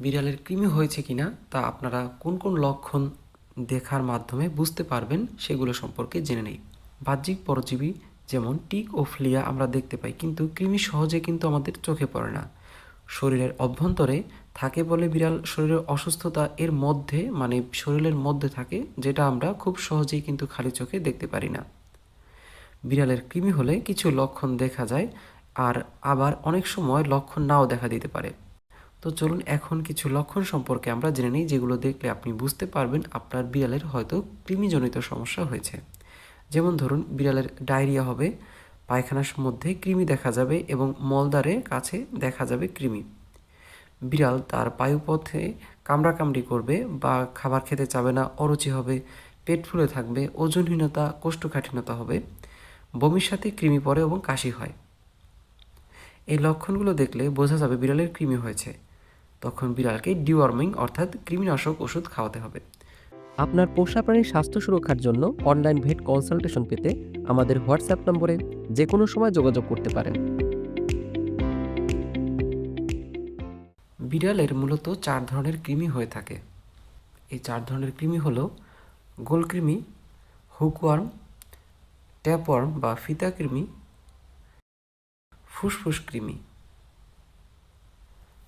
বিড়ালের কৃমি হয়েছে কিনা তা আপনারা কোন কোন লক্ষণ দেখার মাধ্যমে বুঝতে পারবেন সেগুলো সম্পর্কে জেনে নেই। বাহ্যিক পরজীবী যেমন টিক ও ফ্লিয়া আমরা দেখতে পাই, কিন্তু কৃমি সহজে কিন্তু আমাদের চোখে পড়ে না। শরীরের অভ্যন্তরে থাকে বলে বিড়াল শরীরের অসুস্থতা এর মধ্যে মানে শরীরের মধ্যে থাকে, যেটা আমরা খুব সহজেই কিন্তু খালি চোখে দেখতে পারি না। বিড়ালের কৃমি হলে কিছু লক্ষণ দেখা যায়, আর আবার অনেক সময় লক্ষণ নাও দেখা দিতে পারে। তো চলুন এখন কিছু লক্ষণ সম্পর্কে আমরা জেনে নিই, যেগুলো দেখলে আপনি বুঝতে পারবেন আপনার বিড়ালের হয়তো কৃমিজনিত সমস্যা হয়েছে। যেমন ধরুন, বিড়ালের ডায়রিয়া হবে, পায়খানার মধ্যে কৃমি দেখা যাবে এবং মলদারে কাছে দেখা যাবে কৃমি। বিড়াল তার পায়ুপথে কামড়াকামড়ি করবে বা খাবার খেতে চাবে না, অরুচি হবে, পেট ফুলে থাকবে, ওজনহীনতা, কোষ্ঠকাঠিন্যতা হবে, বমির সাথে কৃমি পড়ে এবং কাশি হয়। এই লক্ষণগুলো দেখলে বোঝা যাবে বিড়ালের কৃমি হয়েছে। তখন বিড়ালকে ডিওয়ার্মিং অর্থাৎ কৃমিনাশক ওষুধ খাওয়াতে হবে। আপনার পোষা প্রাণীর স্বাস্থ্য সুরক্ষার জন্য অনলাইন ভেট কনসালটেশন পেতে আমাদের হোয়াটসঅ্যাপ নম্বরে যে কোনো সময় যোগাযোগ করতে পারেন। বিড়ালের মূলত চার ধরনের কৃমি হয়ে থাকে। এই চার ধরনের কৃমি হলো গোলকৃমি হুকওয়ার্ম ট্যাপওয়ার্ম বা ফিতা কৃমি ফুসফুস কৃমি।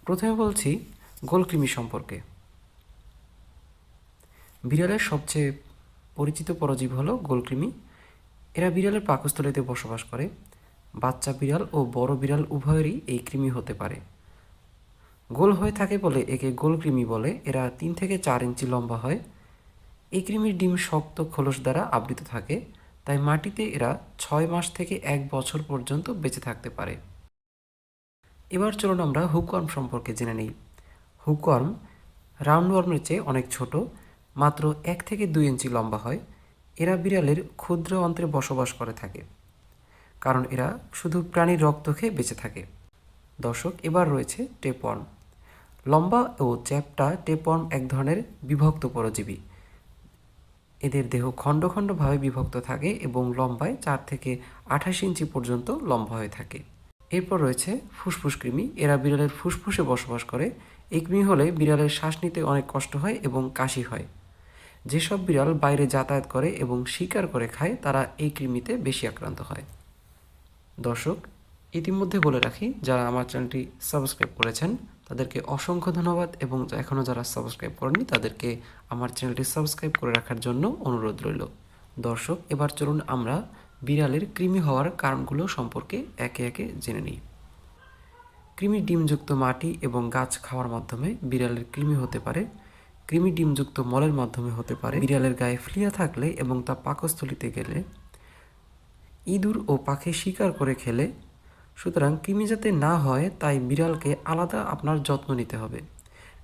প্রথমে বলছি গোলকৃমি সম্পর্কে। বিড়ালের সবচেয়ে পরিচিত পরজীব হলো গোলকৃমি এরা বিড়ালের পাকস্থলীতে বসবাস করে। বাচ্চা বিড়াল ও বড় বিড়াল উভয়েরই এই কৃমি হতে পারে। গোল হয়ে থাকে বলে একে গোলকৃমি বলে। এরা তিন থেকে চার ইঞ্চি লম্বা হয়। এই কৃমির ডিম শক্ত খোলস দ্বারা আবৃত থাকে। তাই মাটিতে এরা ছয় মাস থেকে এক বছর পর্যন্ত বেঁচে থাকতে পারে। এবার চলুন আমরা হুকওয়ার্ম সম্পর্কে জেনে নিই। হুকওয়ার্ম রাউন্ডওয়ার্মের চেয়ে অনেক ছোট, মাত্র এক থেকে দুই ইঞ্চি লম্বা হয়। এরা বিড়ালের ক্ষুদ্র অন্ত্রে বসবাস করে থাকে, কারণ এরা শুধু প্রাণীর রক্ত খেয়ে বেঁচে থাকে। দর্শক, এবার রয়েছে টেপওয়ার্ম। লম্বা ও চ্যাপটা টেপওয়ার্ম এক ধরনের বিভক্ত পরজীবী। এদের দেহ খণ্ড খণ্ডভাবে বিভক্ত থাকে এবং লম্বায় চার থেকে আঠাশ ইঞ্চি পর্যন্ত লম্বা হয়ে থাকে। এরপর রয়েছে ফুসফুস কৃমি। এরা বিড়ালের ফুসফুসে বসবাস করে। এই কৃমি হলে বিড়ালের শ্বাস নিতে অনেক কষ্ট হয় এবং কাশি হয়। যেসব বিড়াল বাইরে যাতায়াত করে এবং শিকার করে খায়, তারা এই কৃমিতে বেশি আক্রান্ত হয়। দর্শক, ইতিমধ্যে বলে রাখি, যারা আমার চ্যানেলটি সাবস্ক্রাইব করেছেন, তাদেরকে অসংখ্য ধন্যবাদ এবং এখনও যারা সাবস্ক্রাইব করেননি, তাদেরকে আমার চ্যানেলটি সাবস্ক্রাইব করে রাখার জন্য অনুরোধ রইল। দর্শক, এবার চলুন আমরা বিড়ালের কৃমি হওয়ার কারণগুলো সম্পর্কে একে একে জেনে নিই। কৃমি ডিমযুক্ত মাটি এবং গাছ খাওয়ার মাধ্যমে বিড়ালের কৃমি হতে পারে। কৃমি ডিমযুক্ত মলের মাধ্যমে হতে পারে। বিড়ালের গায়ে ফ্লিয়া থাকলে এবং তা পাকস্থলিতে গেলে, ইঁদুর ও পাখি শিকার করে খেলে। সুতরাং কৃমি যাতে না হয়, তাই বিড়ালকে আলাদা আপনার যত্ন নিতে হবে।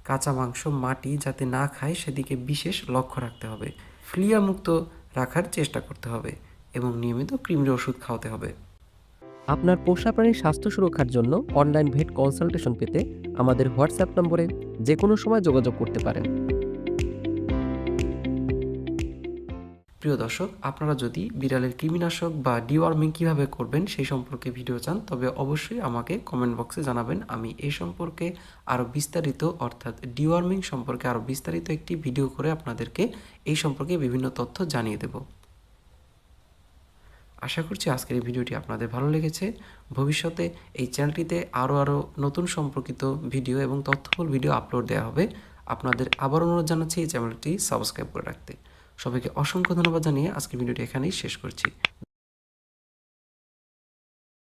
কাঁচা মাংস, মাটি যাতে না খায়, সেদিকে বিশেষ লক্ষ্য রাখতে হবে। ফ্লিয়া মুক্ত রাখার চেষ্টা করতে হবে। এবং নিয়মিত কৃমির ওষুধ খাওয়াতে হবে। আপনার পোষা প্রাণীর স্বাস্থ্য সুরক্ষার জন্য অনলাইন ভেট কনসালটেশন পেতে আমাদের হোয়াটসঅ্যাপ নম্বরে যে কোনো সময় যোগাযোগ করতে পারেন। প্রিয় দর্শক আপনারা যদি বিড়ালের কৃমিনাশক বা ডিওয়ার্মিং কীভাবে করবেন সেই সম্পর্কে ভিডিও চান তবে অবশ্যই আমাকে কমেন্ট বক্সে জানাবেন। আমি এই সম্পর্কে আরও বিস্তারিত অর্থাৎ ডিওয়ার্মিং সম্পর্কে আরও বিস্তারিত একটি ভিডিও করে আপনাদেরকে এই সম্পর্কে বিভিন্ন তথ্য জানিয়ে দেব। আশা করছি আজকের এই ভিডিওটি আপনাদের ভালো লেগেছে। ভবিষ্যতে এই চ্যানেলটিতে আরও আরও নতুন সম্পর্কিত ভিডিও এবং তথ্যফুল ভিডিও আপলোড দেওয়া হবে। আপনাদের আবার অনুরোধ জানাচ্ছি এই চ্যানেলটি সাবস্ক্রাইব করে রাখতে। সবাইকে অসংখ্য ধন্যবাদ জানিয়ে আজকের ভিডিওটি এখানেই শেষ করছি।